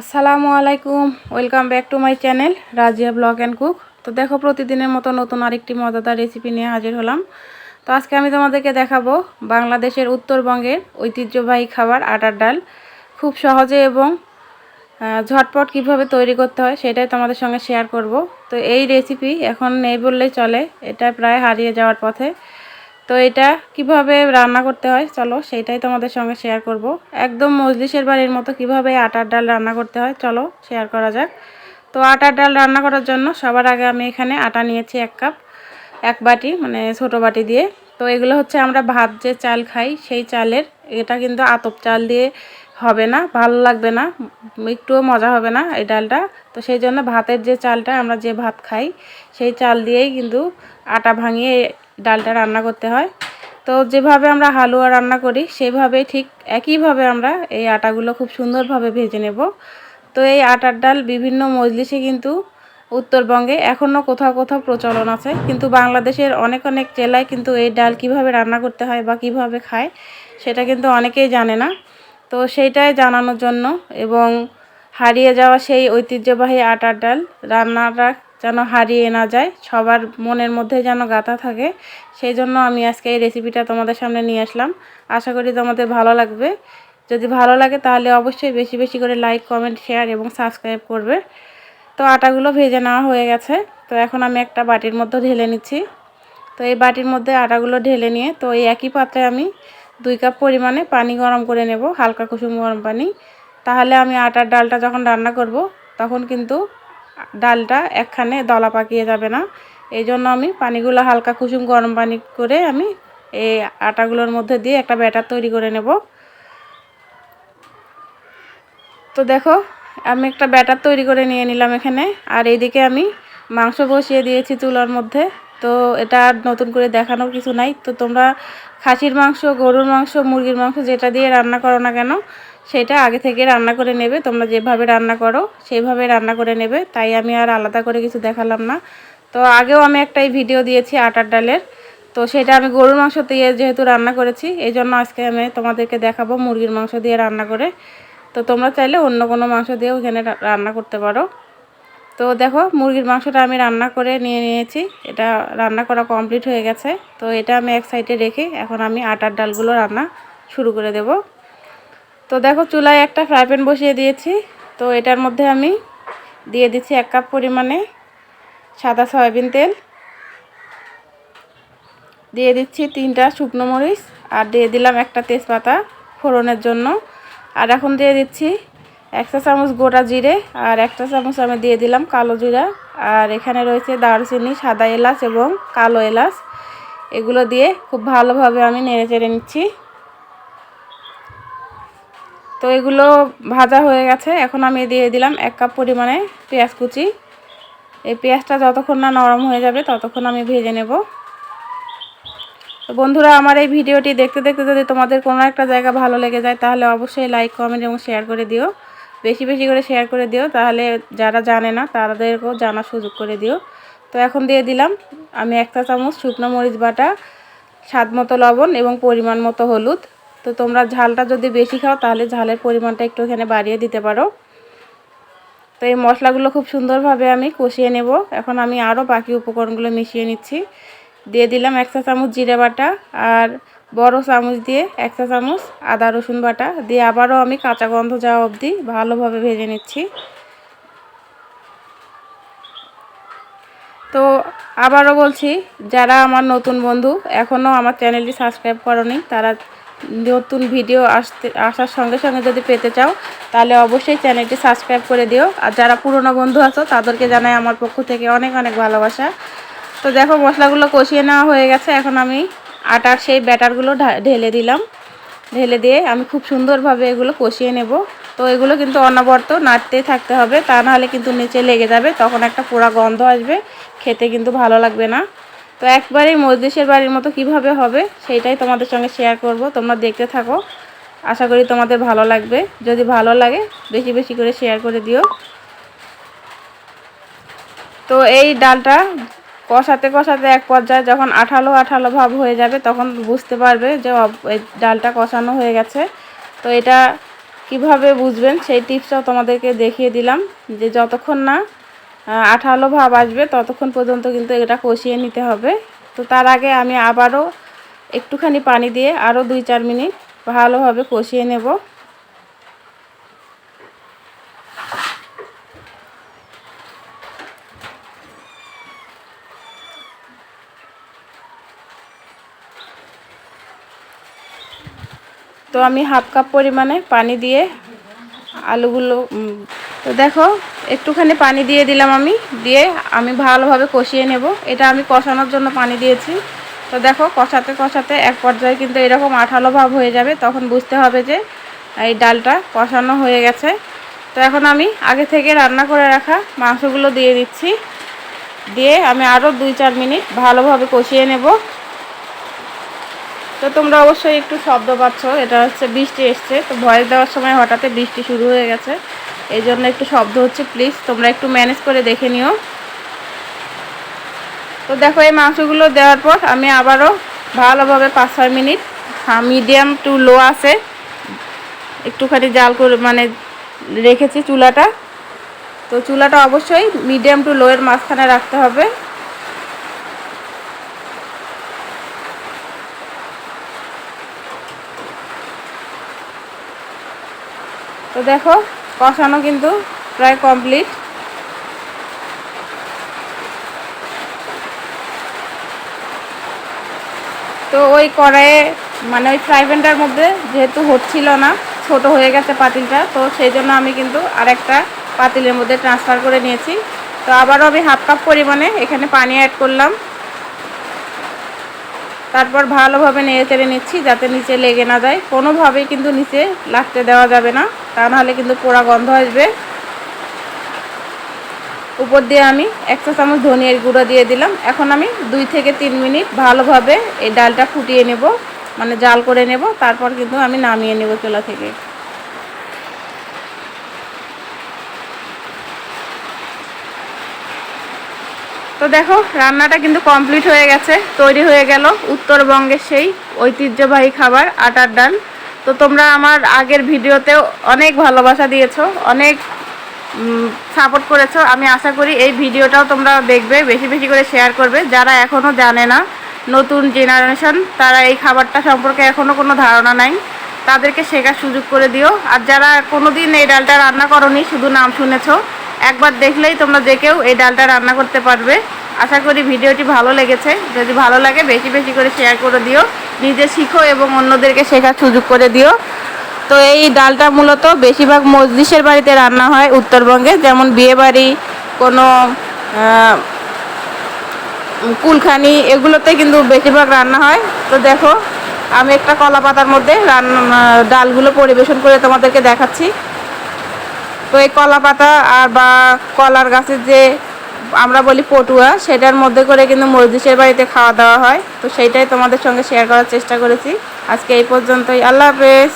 আসসালামু আলাইকুম welcome back to my channel Razia blog and cook তো দেখো, প্রতিদিনের মতো নতুন আরেকটি মজাদার রেসিপি নিয়ে হাজির হলাম। তো আজকে আমি তোমাদেরকে দেখাবো বাংলাদেশের উত্তরবঙ্গের ঐতিহ্যবাহী খাবার আটার ডাল। খুব সহজে এবং ঝটপট কীভাবে তৈরি করতে হয় সেটাই তোমাদের সঙ্গে শেয়ার করব। তো এই রেসিপি এখন নেই বললেই চলে, এটা প্রায় হারিয়ে যাওয়ার পথে। তো এটা কীভাবে রান্না করতে হয়? চলো সেটাই তোমাদের সঙ্গে শেয়ার করব। একদম মজলিসের বাড়ির মতো কীভাবে আটার ডাল রান্না করতে হয়, চলো শেয়ার করা যাক। তো আটার ডাল রান্না করার জন্য সবার আগে আমি এখানে আটা নিয়েছি এক কাপ, এক বাটি মানে ছোট বাটি দিয়ে। তো এগুলো হচ্ছে আমরা ভাত যে চাল খাই, সেই চালের, এটা কিন্তু আতপ চাল দিয়ে হবে না, ভালো লাগবে না, একটুও মজা হবে না এই ডালটা। তো সেই জন্য ভাতের যে চালটা আমরা যে ভাত খাই, সেই চাল দিয়েই কিন্তু আটা ভাঙিয়ে ডালটা রান্না করতে হয়। তো যেভাবে আমরা হালুয়া রান্না করি সেভাবেই ঠিক একইভাবে আমরা এই আটাগুলো খুব সুন্দরভাবে ভেজে নেব। তো এই আটার ডাল বিভিন্ন মজলিসে কিন্তু উত্তরবঙ্গে এখনও কোথাও কোথাও প্রচলন আছে। কিন্তু বাংলাদেশের অনেক অনেক জেলায় কিন্তু এই ডাল কীভাবে রান্না করতে হয় বা কীভাবে খায়, সেটা কিন্তু অনেকেই জানে না। তো সেইটাই জানানোর জন্য এবং হারিয়ে যাওয়া সেই ঐতিহ্যবাহী আটার ডাল রান্নাটা যেন হারিয়ে না যায়, সবার মনের মধ্যে যেন গাঁথা থাকে, সেই জন্য আমি আজকে এই রেসিপিটা তোমাদের সামনে নিয়ে আসলাম। আশা করি তোমাদের ভালো লাগবে। যদি ভালো লাগে তাহলে অবশ্যই বেশি বেশি করে লাইক কমেন্ট শেয়ার এবং সাবস্ক্রাইব করবে। তো আটাগুলো ভেজে নেওয়া হয়ে গেছে। তো এখন আমি একটা বাটির মধ্যে ঢেলে নিচ্ছি। তো এই বাটির মধ্যে আটাগুলো ঢেলে নিয়ে, তো এই একই পাত্রে আমি দুই কাপ পরিমাণে পানি গরম করে নেব, হালকা কুসুম গরম পানি। তাহলে আমি আটার ডালটা যখন রান্না করব, তখন কিন্তু ডালটা একখানে দলা পাকিয়ে যাবে না। এই জন্য আমি পানিগুলো হালকা কুসুম গরম পানি করে আমি এই আটাগুলোর মধ্যে দিয়ে একটা ব্যাটার তৈরি করে নেব। তো দেখো, আমি একটা ব্যাটার তৈরি করে নিয়ে নিলাম এখানে। আর এইদিকে আমি মাংস বসিয়ে দিয়েছি চুলার মধ্যে। তো এটা আর নতুন করে দেখানোর কিছু নাই। তো তোমরা খাসির মাংস, গরুর মাংস, মুরগির মাংস যেটা দিয়ে রান্না করো না কেন সেটা আগে থেকে রান্না করে নেবে, তোমরা যেভাবে রান্না করো সেইভাবে রান্না করে নেবে, তাই আমি আর আলাদা করে কিছু দেখালাম না। তো আগেও আমি একটাই ভিডিও দিয়েছি আটার ডালের, তো সেটা আমি গরুর মাংস দিয়ে যেহেতু রান্না করেছি এই জন্য আজকে আমি তোমাদেরকে দেখাবো মুরগির মাংস দিয়ে রান্না করে। তো তোমরা চাইলে অন্য কোনো মাংস দিয়েও এখানে রান্না করতে পারো। তো দেখো মুরগির মাংসটা আমি রান্না করে নিয়ে নিয়েছি, এটা রান্না করা কমপ্লিট হয়ে গেছে। তো এটা আমি এক সাইডে রেখে এখন আমি আটার ডালগুলো রান্না শুরু করে দেব। তো দেখো, চুলায় একটা ফ্রাই প্যান বসিয়ে দিয়েছি। তো এটার মধ্যে আমি দিয়ে দিচ্ছি এক কাপ পরিমাণে সাদা সয়াবিন তেল। দিয়ে দিচ্ছি তিনটা শুকনো মরিচ আর দিয়ে দিলাম একটা তেজপাতা ফোড়নের জন্য। আর এখন দিয়ে দিচ্ছি একটা চামচ গোটা জিরে আর একটা চামচ আমি দিয়ে দিলাম কালো জিরা। আর এখানে রয়েছে দারচিনি, সাদা এলাচ এবং কালো এলাচ। এগুলো দিয়ে খুব ভালোভাবে আমি নেড়ে চেড়ে নিচ্ছি। তো এগুলো ভাজা হয়ে গেছে। এখন আমি দিয়ে দিলাম এক কাপ পরিমাণে পেঁয়াজ কুচি। এই পেঁয়াজটা যতক্ষণ না নরম হয়ে যাবে, ততক্ষণ আমি ভেজে নেব। বন্ধুরা, আমার এই ভিডিওটি দেখতে দেখতে যদি তোমাদের কোনো একটা জায়গা ভালো লেগে যায়, তাহলে অবশ্যই লাইক কমেন্ট এবং শেয়ার করে দিও। বেশি বেশি করে শেয়ার করে দিও, তাহলে যারা জানে না, তাদেরকেও জানার সুযোগ করে দিও। তো এখন দিয়ে দিলাম আমি একটা চামচ শুকনো মরিচ বাটা, স্বাদ মতো লবণ এবং পরিমাণ মতো হলুদ। তো তোমরা ঝালটা যদি বেশি খাও, তাহলে ঝালের পরিমাণটা একটু এখানে বাড়িয়ে দিতে পারো। তো এই মশলাগুলো খুব সুন্দরভাবে আমি কষিয়ে নেব। এখন আমি আরও বাকি উপকরণগুলো মিশিয়ে নিচ্ছি। দিয়ে দিলাম এক চা চামচ জিরে বাটা আর বড় চামচ দিয়ে এক চা চামচ আদা রসুন বাটা। দিয়ে আবারও আমি কাঁচা গন্ধ যাওয়া অবধি ভালোভাবে ভেজে নিচ্ছি। তো আবারও বলছি, যারা আমার নতুন বন্ধু এখনও আমার চ্যানেলটি সাবস্ক্রাইব করনি, তারা নতুন ভিডিও আসতে আসার সঙ্গে সঙ্গে যদি পেতে চাও, তাহলে অবশ্যই চ্যানেলটি সাবস্ক্রাইব করে দিও। আর যারা পুরনো বন্ধু আছো, তাদেরকে জানাই আমার পক্ষ থেকে অনেক অনেক ভালোবাসা। তো দেখো, মশলাগুলো কষিয়ে নেওয়া হয়ে গেছে। এখন আমি আটার সেই ব্যাটারগুলো ঢেলে দিলাম। ঢেলে দিয়ে আমি খুব সুন্দরভাবে এগুলো কষিয়ে নেব। তো এগুলো কিন্তু অনবরত নাড়তেই থাকতে হবে। তা নাহলে কিন্তু নিচে লেগে যাবে। তখন একটা পোড়া গন্ধ আসবে। খেতে কিন্তু ভালো লাগবে না। তো একবারেই মজলিসের বাড়ির মতো কীভাবে হবে সেইটাই তোমাদের সঙ্গে শেয়ার করব। তোমরা দেখতে থাকো। আশা করি তোমাদের ভালো লাগবে। যদি ভালো লাগে, বেশি বেশি করে শেয়ার করে দিও। তো এই ডালটা কষাতে কষাতে এক পর্যায়ে যখন আঠালো আঠালো ভাব হয়ে যাবে, তখন বুঝতে পারবে যে ডালটা কষানো হয়ে গেছে। তো এটা কীভাবে বুঝবেন সেই টিপসটাও তোমাদেরকে দেখিয়ে দিলাম। যে যতক্ষণ না আঠালো ভাব আসবে, ততক্ষণ পর্যন্ত কিন্তু এটা কষিয়ে নিতে হবে। তো তার আগে আমি আবারও একটুখানি পানি দিয়ে আরও দুই চার মিনিট ভালোভাবে কষিয়ে নেব। তো আমি হাফ কাপ পরিমাণে পানি দিয়ে আলুগুলো তো দেখো একটুখানি পানি দিয়ে দিলাম আমি, দিয়ে আমি ভালোভাবে কষিয়ে নেব। এটা আমি কষানোর জন্য পানি দিয়েছি। তো দেখো, কষাতে কষাতে এক পর্যায়ে কিন্তু এরকম আঠালো ভাব হয়ে যাবে, তখন বুঝতে হবে যে এই ডালটা কষানো হয়ে গেছে। তো এখন আমি আগে থেকে রান্না করে রাখা মাংসগুলো দিয়ে দিচ্ছি। দিয়ে আমি আরও দুই চার মিনিট ভালোভাবে কষিয়ে নেব। তো তোমরা অবশ্যই একটু শব্দ পাচ্ছ, এটা হচ্ছে বৃষ্টি এসছে। তো ভয়েস দেওয়ার সময় হঠাৎ বৃষ্টি শুরু হয়ে গেছে। এই জন্য একটু শব্দ হচ্ছে প্লিজ তোমরা একটু ম্যানেজ করে দেখে নিও। তো দেখো, এই মাংসগুলো দেওয়ার পর আমি আবারও ভালোভাবে পাঁচ ছয় মিনিট মিডিয়াম টু লো আছে, একটুখানি জাল করে মানে রেখেছি চুলাটা। তো চুলাটা অবশ্যই মিডিয়াম টু লো এর মাঝখানে রাখতে হবে। তো দেখো কষানো কিন্তু প্রায় কমপ্লিট। তো ওই কড়াইয়ে মানে ওই ফ্রাই প্যানটার মধ্যে যেহেতু হচ্ছিল না, ছোট হয়ে গেছে পাতিলটা, তো সেই জন্য আমি কিন্তু আরেকটা পাতিলের মধ্যে ট্রান্সফার করে নিয়েছি। তো আবারও আমি হাফ কাপ পরিমাণে এখানে পানি অ্যাড করলাম। তারপর ভালোভাবে নেড়ে চেড়ে নিচ্ছি যাতে নিচে লেগে না যায়। কোনোভাবেই কিন্তু নিচে লাগতে দেওয়া যাবে না। তা নাহলে কিন্তু পোড়া গন্ধ আসবে। উপর দিয়ে আমি এক চা চামচ ধনিয়ার গুঁড়ো দিয়ে দিলাম। এখন আমি দুই থেকে তিন মিনিট ভালোভাবে এই ডালটা ফুটিয়ে নেব মানে জাল করে নেব। তারপর কিন্তু আমি নামিয়ে নেব চুলা থেকে। তো দেখো, রান্নাটা কিন্তু কমপ্লিট হয়ে গেছে, তৈরি হয়ে গেল। উত্তরবঙ্গের সেই ঐতিহ্যবাহী খাবার, আটার ডাল। তো তোমরা আমার আগের ভিডিওতেও অনেক ভালোবাসা দিয়েছ, অনেক সাপোর্ট করেছ। আমি আশা করি এই ভিডিওটাও তোমরা দেখবে, বেশি বেশি করে শেয়ার করবে। যারা এখনও জানে না, নতুন জেনারেশন তারা এই খাবারটা সম্পর্কে এখনও কোনো ধারণা নাই। তাদেরকে শেখার সুযোগ করে দিও। আর যারা কোনো দিন এই ডালটা রান্না করনি, শুধু নাম শুনেছো একবার দেখলেই তোমরা যে কেউ এই ডালটা রান্না করতে পারবে। আশা করি ভিডিওটি ভালো লেগেছে। যদি ভালো লাগে, বেশি বেশি করে শেয়ার করে দিও। নিজে শিখো এবং অন্যদেরকে শেখার সুযোগ করে দিও। তো এই ডালটা মূলত বেশিরভাগ মজলিসের বাড়িতে রান্না হয় উত্তরবঙ্গে। যেমন বিয়ে বাড়ি কোনো কুলখানি, এগুলোতে কিন্তু বেশিরভাগ রান্না হয়। তো দেখো, আমি একটা কলা পাতার মধ্যে রান্না, ডালগুলো পরিবেশন করে তোমাদেরকে দেখাচ্ছি। তো এই কলা পাতা আর বা কলার গাছের যে আমরা বলি পটুয়া, সেটার মধ্যে করে কিন্তু মরদিসের বাড়িতে খাওয়া দাওয়া হয়। তো সেইটাই তোমাদের সঙ্গে শেয়ার করার চেষ্টা করেছি। আজকে এই পর্যন্তই। আল্লাহ হাফেজ।